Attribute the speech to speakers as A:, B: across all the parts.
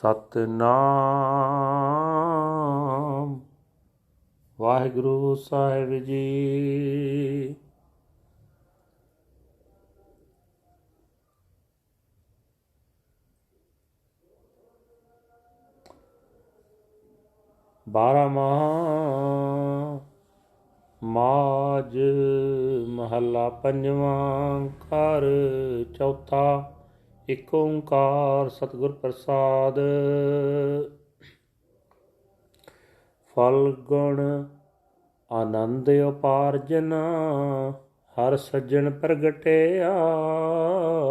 A: ਸਤਨਾਮ। ਵਾਹਿਗੁਰੂ ਸਾਹਿਬ ਜੀ। ਬਾਰਾਮਾ ਮਾਜ ਮਹੱਲਾ ਪੰਜਵਾਂ ਘਰ ਚੌਥਾ। ਇਕ ਓੰਕਾਰ ਸਤਿਗੁਰ ਪ੍ਰਸਾਦ। ਫਲ, ਗੁਣ, ਆਨੰਦ ਉਪਾਰਜਨ, ਹਰ ਸੱਜਣ ਪ੍ਰਗਟਿਆ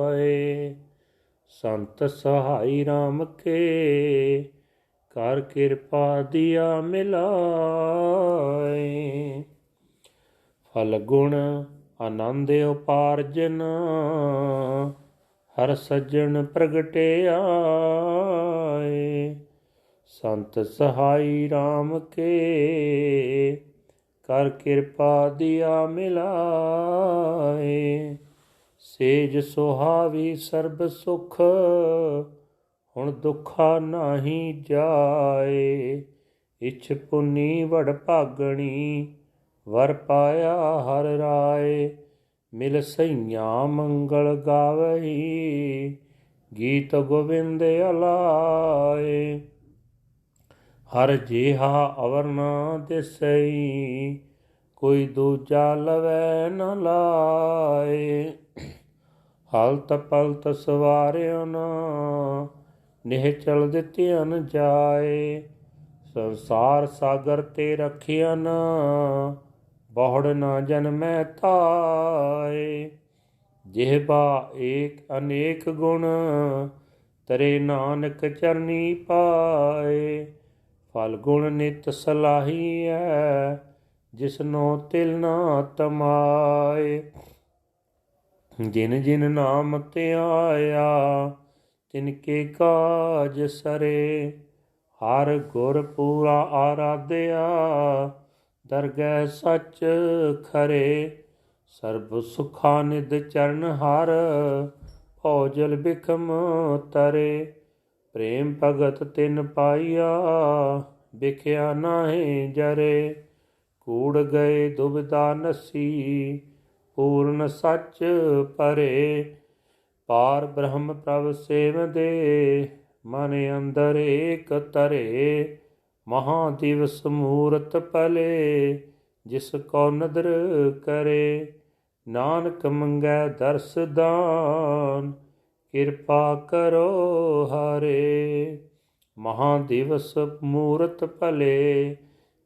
A: ਆਏ ਸੰਤ ਸਹਾਈ RAM ਕੇ, ਕਰ ਕਿਰਪਾ ਦਿਆ ਮਿਲਾਏ। ਫਲ, ਗੁਣ, ਆਨੰਦ ਉਪਾਰਜਨ ਹਰ ਸੱਜਣ ਪ੍ਰਗਟਿਆ ਆਏ। ਸੰਤ ਸਹਾਈ RAM ਕੇ, ਕਰ ਕਿਰਪਾ ਦਿਆ ਮਿਲਾਏ। ਸੇਜ ਸੁਹਾਵੀ ਸਰਬ ਸੁਖ, ਹੁਣ ਦੁੱਖਾ ਨਾਹੀ ਜਾਏ। ਇਛ ਪੁਨੀ ਵੜ ਭਾਗਣੀ, ਵਰ ਪਾਇਆ ਹਰ ਰਾਏ। ਮਿਲ ਸਈਆਂ ਮੰਗਲ ਗਾਵਈ, ਗੀਤ ਗੋਬਿੰਦ ਅਲਾਏ। ਹਰ ਜੇਹਾ ਅਵਰ ਨਾ ਦਿਸਈ, ਕੋਈ ਦੂਜਾ ਲਵੈ ਨ ਲਾਏ। ਹਲਤ ਪਲਤ ਸਵਾਰਿਓ ਨਾ ਨਿਹ ਚਲ ਦਿੱਤਿਆਨ ਜਾਏ। ਸੰਸਾਰ ਸਾਗਰ ਤੇ ਰਖਿਆਨ ਬਹੁੜ ਨਾ ਜਨਮੈ ਤਾਏ ਜਿਹਬਾ ਏਕ ਅਨੇਕ ਗੁਣ, ਤਰੇ ਨਾਨਕ ਚਰਨੀ ਪਾਏ। ਫਲ ਗੁਣ ਨਿਤ ਸਲਾਹੀਐ ਜਿਸਨੋ ਤਿਲ ਨਾ ਤਮਾਏ। ਜਿਨ ਜਿਨ ਨਾਮ ਧਿਆਇਆ ਤਿਨ ਕੇ ਕਾਜ ਸਰੇ। ਹਰ ਗੁਰ ਪੂਰਾ ਆਰਾਧਿਆ ਦਰਗਹਿ ਸੱਚ ਖਰੇ, ਸਰਬ ਸੁਖਾ ਨਿਦ ਚਰਨ ਹਰ ਭੋਜਲ ਬਿਖਮ ਤਰੇ। ਪ੍ਰੇਮ ਭਗਤ ਤਿਨ ਪਾਈਆ ਵਿਖਿਆ ਨਾਹੀ ਜਰੇ। ਕੂੜ ਗਏ ਦੁਬਦਾ ਨਸੀ, ਪੂਰਨ ਸੱਚ ਪਰੇ। ਪਾਰ ਬ੍ਰਹਮ ਪ੍ਰਭ ਸੇਵਦੇ, ਮਨ ਅੰਦਰ ਏਕ ਤਰੇ। ਮਹਾ ਦਿਵਸ ਮੂਰਤ ਪਲੇ, ਜਿਸ ਕੋ ਨਦਰ ਕਰੇ, ਨਾਨਕ ਮੰਗੈ ਦਰਸ ਦਾਨ, ਕਿਰਪਾ ਕਰੋ ਹਰੇ। ਮਹਾ ਦਿਵਸ ਮੂਰਤ ਭਲੇ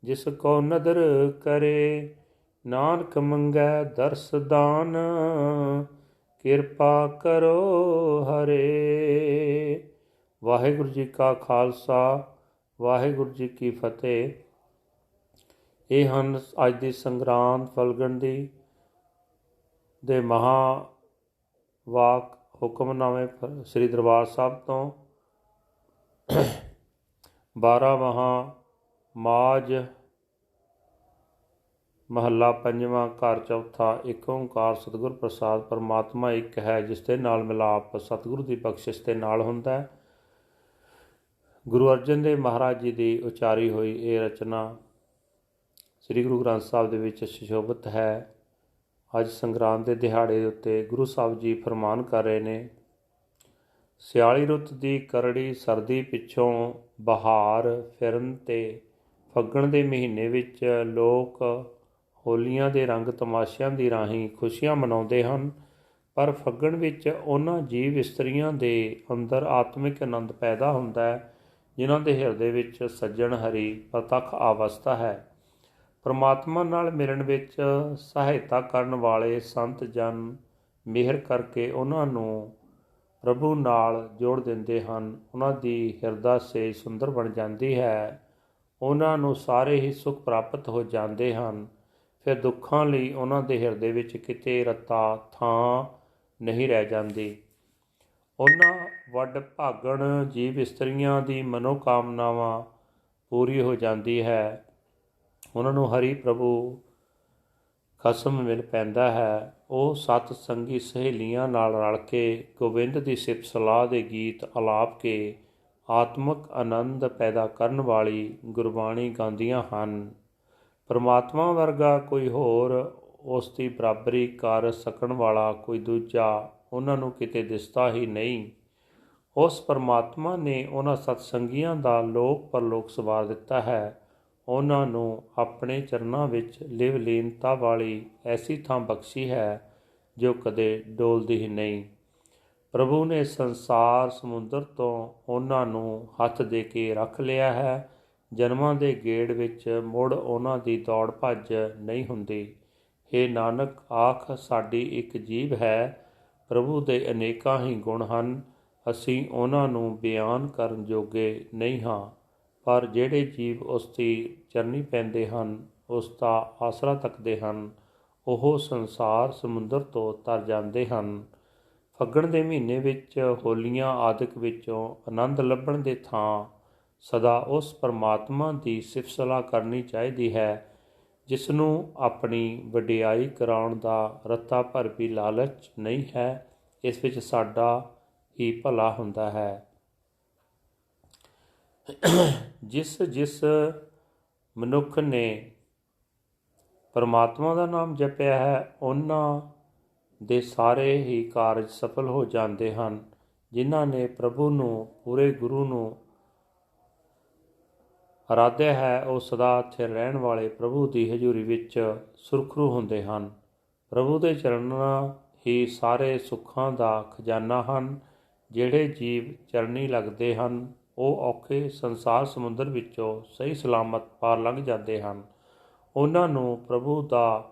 A: ਜਿਸ ਕੋ ਨਦਰ ਕਰੇ, ਨਾਨਕ ਮੰਗੈ ਦਰਸ ਦਾਨ, ਕਿਰਪਾ ਕਰੋ ਹਰੇ। ਵਾਹਿਗੁਰੂ ਜੀ ਕਾ ਖਾਲਸਾ ਵਾਹਿਗੁਰੂ ਜੀ ਕੀ ਫਤਿਹ। ਇਹ ਹਨ ਅੱਜ ਦੀ ਸੰਗਰਾਂਦ ਫਲਗਣ ਦੀ ਦੇ ਮਹਾ ਵਾਕ ਹੁਕਮਨਾਮੇ ਸ੍ਰੀ ਦਰਬਾਰ ਸਾਹਿਬ ਤੋਂ। 12 ਮਹਾ ਮਾਜ ਮਹੱਲਾ ਪੰਜਵਾਂ ਘਰ ਚੌਥਾ ਏਕ ਓੰਕਾਰ ਸਤਿਗੁਰ ਪ੍ਰਸਾਦ ਪਰਮਾਤਮਾ ਇੱਕ ਹੈ, ਜਿਸ ਦੇ ਨਾਲ ਮਿਲਾਪ ਸਤਿਗੁਰੂ ਦੀ ਬਖਸ਼ਿਸ਼ ਦੇ ਨਾਲ ਹੁੰਦਾ ਹੈ। ਗੁਰੂ ਅਰਜਨ ਦੇਵ ਮਹਾਰਾਜ ਜੀ ਦੀ ਉਚਾਰੀ ਹੋਈ ਇਹ ਰਚਨਾ ਸ੍ਰੀ ਗੁਰੂ ਗ੍ਰੰਥ ਸਾਹਿਬ ਦੇ ਵਿੱਚ ਸ਼ੋਭਤ ਹੈ। ਅੱਜ ਸੰਗਰਾਂਦ ਦੇ ਦਿਹਾੜੇ ਦੇ ਉੱਤੇ ਗੁਰੂ ਸਾਹਿਬ ਜੀ ਫਰਮਾਨ ਕਰ ਰਹੇ ਨੇ, ਸਿਆਲੀ ਰੁੱਤ ਦੀ ਕਰੜੀ ਸਰਦੀ ਪਿੱਛੋਂ ਬਹਾਰ ਫਿਰਨ ਤੇ ਫੱਗਣ ਦੇ ਮਹੀਨੇ ਵਿੱਚ ਲੋਕ ਹੋਲੀਆਂ ਦੇ ਰੰਗ ਤਮਾਸ਼ਿਆਂ ਦੀ ਰਾਹੀਂ ਖੁਸ਼ੀਆਂ ਮਨਾਉਂਦੇ ਹਨ, ਪਰ ਫੱਗਣ ਵਿੱਚ ਉਹਨਾਂ ਜੀਵ ਇਸਤਰੀਆਂ ਦੇ ਅੰਦਰ ਆਤਮਿਕ ਆਨੰਦ ਪੈਦਾ ਹੁੰਦਾ ਹੈ। ਜਿਨ੍ਹਾਂ ਦੇ ਹਿਰਦੇ ਵਿੱਚ ਸੱਜਣ ਹਰੀ ਪ੍ਰਤੱਖ ਅਵਸਥਾ ਹੈ। ਪਰਮਾਤਮਾ ਨਾਲ ਮਿਲਣ ਵਿੱਚ ਸਹਾਇਤਾ ਕਰਨ ਵਾਲੇ ਸੰਤ ਜਨ ਮਿਹਰ ਕਰਕੇ ਉਹਨਾਂ ਨੂੰ ਪ੍ਰਭੂ ਨਾਲ ਜੋੜ ਦਿੰਦੇ ਹਨ। ਉਹਨਾਂ ਦੀ ਹਿਰਦਾ ਸੇ ਸੁੰਦਰ ਬਣ ਜਾਂਦੀ ਹੈ। ਉਹਨਾਂ ਨੂੰ ਸਾਰੇ ਹੀ ਸੁਖ ਪ੍ਰਾਪਤ ਹੋ ਜਾਂਦੇ ਹਨ। ਫਿਰ ਦੁੱਖਾਂ ਲਈ ਉਹਨਾਂ ਦੇ ਹਿਰਦੇ ਵਿੱਚ ਕਿਤੇ ਰਤਾ ਥਾਂ ਨਹੀਂ ਰਹਿ ਜਾਂਦੀ। ਉਹਨਾਂ ਵੱਡ ਭਾਗਣ ਜੀਵ ਇਸਤਰੀਆਂ ਦੀ ਮਨੋਕਾਮਨਾਵਾਂ ਪੂਰੀ ਹੋ ਜਾਂਦੀ ਹੈ। ਉਹਨਾਂ ਨੂੰ ਹਰੀ ਪ੍ਰਭੂ ਖਸਮ ਮਿਲ ਪੈਂਦਾ ਹੈ। ਉਹ ਸਤ ਸੰਗੀ ਸਹੇਲੀਆਂ ਨਾਲ ਰਲ ਕੇ ਗੋਬਿੰਦ ਦੀ ਸਿਫਤ ਸਲਾਹ ਦੇ ਗੀਤ ਆਲਾਪ ਕੇ ਆਤਮਿਕ ਆਨੰਦ ਪੈਦਾ ਕਰਨ ਵਾਲੀ ਗੁਰਬਾਣੀ ਗਾਉਂਦੀਆਂ ਹਨ। ਪਰਮਾਤਮਾ ਵਰਗਾ ਕੋਈ ਹੋਰ ਉਸ ਦੀ ਬਰਾਬਰੀ ਕਰ ਸਕਣ ਵਾਲਾ ਕੋਈ ਦੂਜਾ ਉਹਨਾਂ ਨੂੰ ਕਿਤੇ ਦਿਸਦਾ ਹੀ ਨਹੀਂ। ਉਸ ਪਰਮਾਤਮਾ ਨੇ ਉਹਨਾਂ ਸਤਸੰਗੀਆਂ ਦਾ ਲੋਕ ਪਰਲੋਕ ਸਵਾਰ ਦਿੱਤਾ ਹੈ। ਉਹਨਾਂ ਨੂੰ ਆਪਣੇ ਚਰਨਾਂ ਵਿੱਚ ਲਿਵ ਲੀਨਤਾ ਵਾਲੀ ਐਸੀ ਥਾਂ ਬਖਸ਼ੀ ਹੈ ਜੋ ਕਦੇ ਡੋਲਦੀ ਹੀ ਨਹੀਂ। ਪ੍ਰਭੂ ਨੇ ਸੰਸਾਰ ਸਮੁੰਦਰ ਤੋਂ ਉਹਨਾਂ ਨੂੰ ਹੱਥ ਦੇ ਕੇ ਰੱਖ ਲਿਆ ਹੈ। ਜਨਮਾਂ ਦੇ ਗੇੜ ਵਿੱਚ ਮੁੜ ਉਹਨਾਂ ਦੀ ਦੌੜ ਭੱਜ ਨਹੀਂ ਹੁੰਦੀ। हे ਨਾਨਕ, ਆਖ, ਸਾਡੀ ਇੱਕ ਜੀਵ ਹੈ। ਪ੍ਰਭੂ ਦੇ ਅਨੇਕਾਂ ਹੀ ਗੁਣ ਹਨ, ਅਸੀਂ ਉਹਨਾਂ ਨੂੰ ਬਿਆਨ ਕਰਨ ਜੋਗੇ ਨਹੀਂ ਹਾਂ, ਪਰ ਜਿਹੜੇ ਜੀਵ ਉਸ ਦੀ ਚਰਨੀ ਪੈਂਦੇ ਹਨ, ਉਸ ਦਾ ਆਸਰਾ ਤੱਕਦੇ ਹਨ, ਉਹ ਸੰਸਾਰ ਸਮੁੰਦਰ ਤੋਂ ਤਰ ਜਾਂਦੇ ਹਨ। ਫੱਗਣ ਦੇ ਮਹੀਨੇ ਵਿੱਚ ਹੋਲੀਆਂ ਆਦਿਕ ਵਿੱਚੋਂ ਆਨੰਦ ਲੱਭਣ ਦੇ ਥਾਂ ਸਦਾ ਉਸ ਪਰਮਾਤਮਾ ਦੀ ਸਿਫਤਸਲਾ ਕਰਨੀ ਚਾਹੀਦੀ ਹੈ ਜਿਸ ਨੂੰ ਆਪਣੀ ਵਡਿਆਈ ਕਰਾਉਣ ਦਾ ਰੱਤਾ ਭਰ ਵੀ ਲਾਲਚ ਨਹੀਂ ਹੈ, ਇਸ ਵਿੱਚ ਸਾਡਾ ਹੀ ਭਲਾ ਹੁੰਦਾ ਹੈ। ਜਿਸ ਜਿਸ ਮਨੁੱਖ ਨੇ ਪਰਮਾਤਮਾ ਦਾ ਨਾਮ ਜਪਿਆ ਹੈ, ਉਹਨਾਂ ਦੇ ਸਾਰੇ ਹੀ ਕਾਰਜ ਸਫਲ ਹੋ ਜਾਂਦੇ ਹਨ, ਜਿਨ੍ਹਾਂ ਨੇ ਪ੍ਰਭੂ ਨੂੰ, ਪੂਰੇ ਗੁਰੂ ਨੂੰ ਅਰਾਧਿਆ ਹੈ, ਉਹ ਸਦਾ ਇੱਥੇ ਰਹਿਣ ਵਾਲੇ ਪ੍ਰਭੂ ਦੀ ਹਜ਼ੂਰੀ ਵਿੱਚ ਸੁਰਖਰੂ ਹੁੰਦੇ ਹਨ। ਪ੍ਰਭੂ ਦੇ ਚਰਨਾਂ ਹੀ ਸਾਰੇ ਸੁੱਖਾਂ ਦਾ ਖਜ਼ਾਨਾ ਹਨ, ਜਿਹੜੇ ਜੀਵ ਚਰਨੀ ਲੱਗਦੇ ਹਨ, ਉਹ ਔਖੇ ਸੰਸਾਰ ਸਮੁੰਦਰ ਵਿੱਚੋਂ ਸਹੀ ਸਲਾਮਤ ਪਾਰ ਲੰਘ ਜਾਂਦੇ ਹਨ। ਉਹਨਾਂ ਨੂੰ ਪ੍ਰਭੂ ਦਾ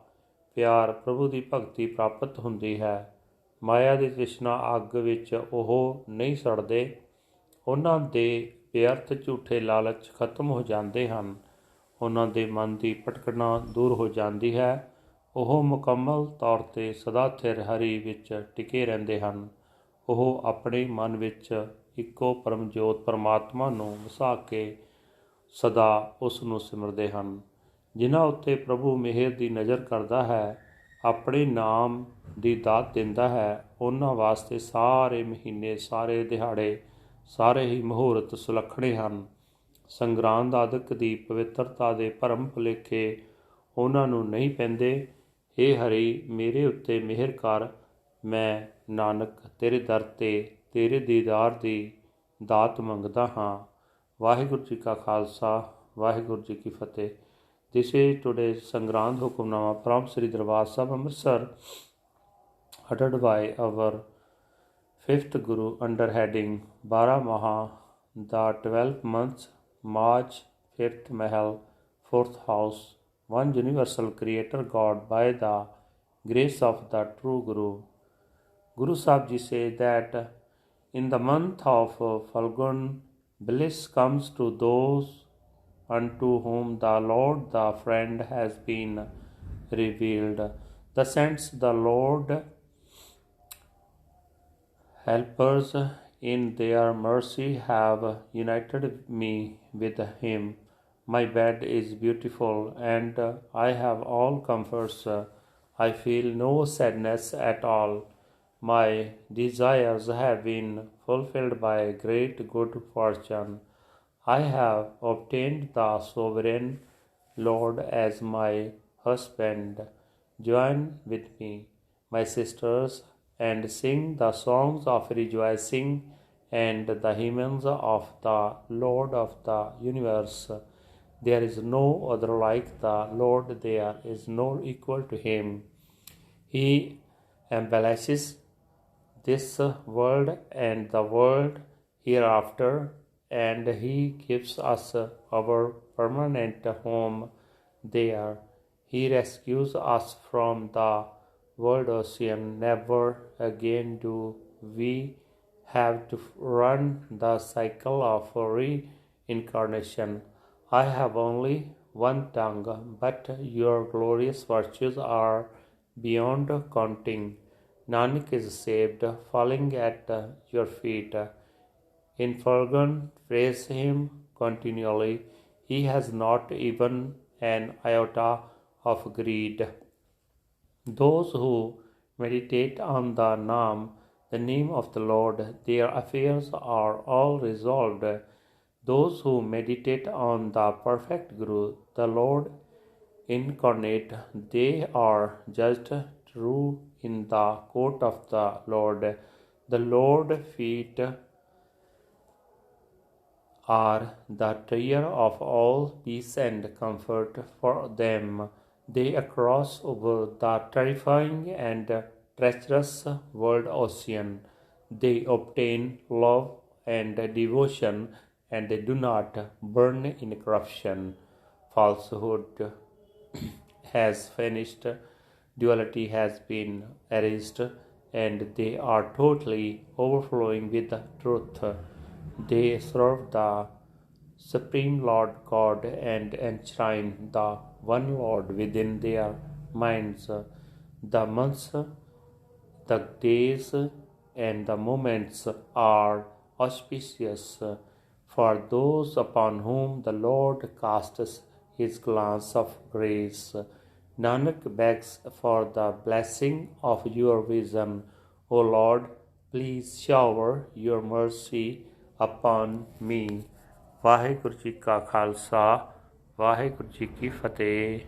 A: ਪਿਆਰ, ਪ੍ਰਭੂ ਦੀ ਭਗਤੀ ਪ੍ਰਾਪਤ ਹੁੰਦੀ ਹੈ। ਮਾਇਆ ਦੇ ਤ੍ਰਿਸ਼ਨਾ ਅੱਗ ਵਿੱਚ ਉਹ ਨਹੀਂ ਸੜਦੇ। ਉਹਨਾਂ ਦੇ ਬੇਅਰਥ ਝੂਠੇ ਲਾਲਚ ਖਤਮ ਹੋ ਜਾਂਦੇ ਹਨ। ਉਹਨਾਂ ਦੇ ਮਨ ਦੀ ਭਟਕਣਾ ਦੂਰ ਹੋ ਜਾਂਦੀ ਹੈ। ਉਹ ਮੁਕੰਮਲ ਤੌਰ ਤੇ ਸਦਾ ਸਥਿਰ ਹਰੀ ਵਿੱਚ ਟਿਕੇ ਰਹਿੰਦੇ ਹਨ। ਉਹ ਆਪਣੇ ਮਨ ਵਿੱਚ ਇੱਕੋ ਪਰਮਜੋਤ ਪਰਮਾਤਮਾ ਨੂੰ ਵਸਾ ਕੇ ਸਦਾ ਉਸ ਨੂੰ ਸਿਮਰਦੇ ਹਨ। ਜਿਨ੍ਹਾਂ ਉੱਤੇ ਪ੍ਰਭੂ ਮਿਹਰ ਦੀ ਨਜ਼ਰ ਕਰਦਾ ਹੈ, ਆਪਣੇ ਨਾਮ ਦੀ ਦਾਤ ਦਿੰਦਾ ਹੈ, ਉਹਨਾਂ ਵਾਸਤੇ ਸਾਰੇ ਮਹੀਨੇ, ਸਾਰੇ ਦਿਹਾੜੇ ਸਾਰੇ ਹੀ ਮਹੂਰਤ ਸੁਲੱਖਣੇ ਹਨ। ਸੰਗਰਾਂਦ ਆਦਿਕ ਦੀ ਪਵਿੱਤਰਤਾ ਦੇ ਭਰਮ ਭੁਲੇਖੇ ਉਹਨਾਂ ਨੂੰ ਨਹੀਂ ਪੈਂਦੇ। ਏ ਹਰੀ, ਮੇਰੇ ਉੱਤੇ ਮਿਹਰ ਕਰ। ਮੈਂ ਨਾਨਕ, ਤੇਰੇ ਦਰ ਤੇ ਤੇਰੇ ਦੀਦਾਰ ਦੀ ਦਾਤ ਮੰਗਦਾ ਹਾਂ। ਵਾਹਿਗੁਰੂ ਜੀ ਕਾ ਖਾਲਸਾ, ਵਾਹਿਗੁਰੂ ਜੀ ਕੀ ਫਤਿਹ। This is today's Sangrand Hukumnama from Sri Darbar Sahib Amritsar uttered by our fifth Guru under heading Bara Maha the 12 months March 5th Mahal 4th house one universal creator God by the grace of the true Guru. Guru Sahib ji say that in the month of Falgun bliss comes to those unto whom the Lord the friend has been revealed. The sense the Lord helpers in their mercy have united me with him. My bed is beautiful and I have all comforts. I feel no sadness at all. My desires have been fulfilled by great good fortune. I have obtained the sovereign Lord as my husband. Join with me, my sisters, and sing the songs of rejoicing and the hymns of the Lord of the universe. There is no other like the Lord, there is no equal to him. He embellishes this world and the world hereafter and He gives us our permanent home there. He rescues us from the world ocean. Never again do we have to run the cycle of reincarnation. I have only one tongue, but your glorious virtues are beyond counting. Nanak is saved, falling at your feet. In Falgun, praise him continually. He has not even an iota of greed. Those who meditate on the Naam the name of the Lord. Their affairs are all resolved. Those who meditate on the perfect Guru, the Lord incarnate, they are judged true in the court of the Lord. The Lord feet are the treasure of all peace and comfort for them. They cross over the terrifying and treacherous world ocean. They obtain love and devotion and they do not burn in corruption. Falsehood has finished, duality has been erased, and they are totally overflowing with truth. They serve the Supreme Lord God and enshrine the one Lord within their minds. The months, the days, and the moments are auspicious for those upon whom the Lord casts his glance of grace. Nanak begs for the blessing of your vision. O Lord, please shower your mercy upon me. Waheguru ji ਕਾ ਖਾਲਸਾ ਵਾਹਿਗੁਰੂ ਜੀ ਕੀ ਫਤਿਹ।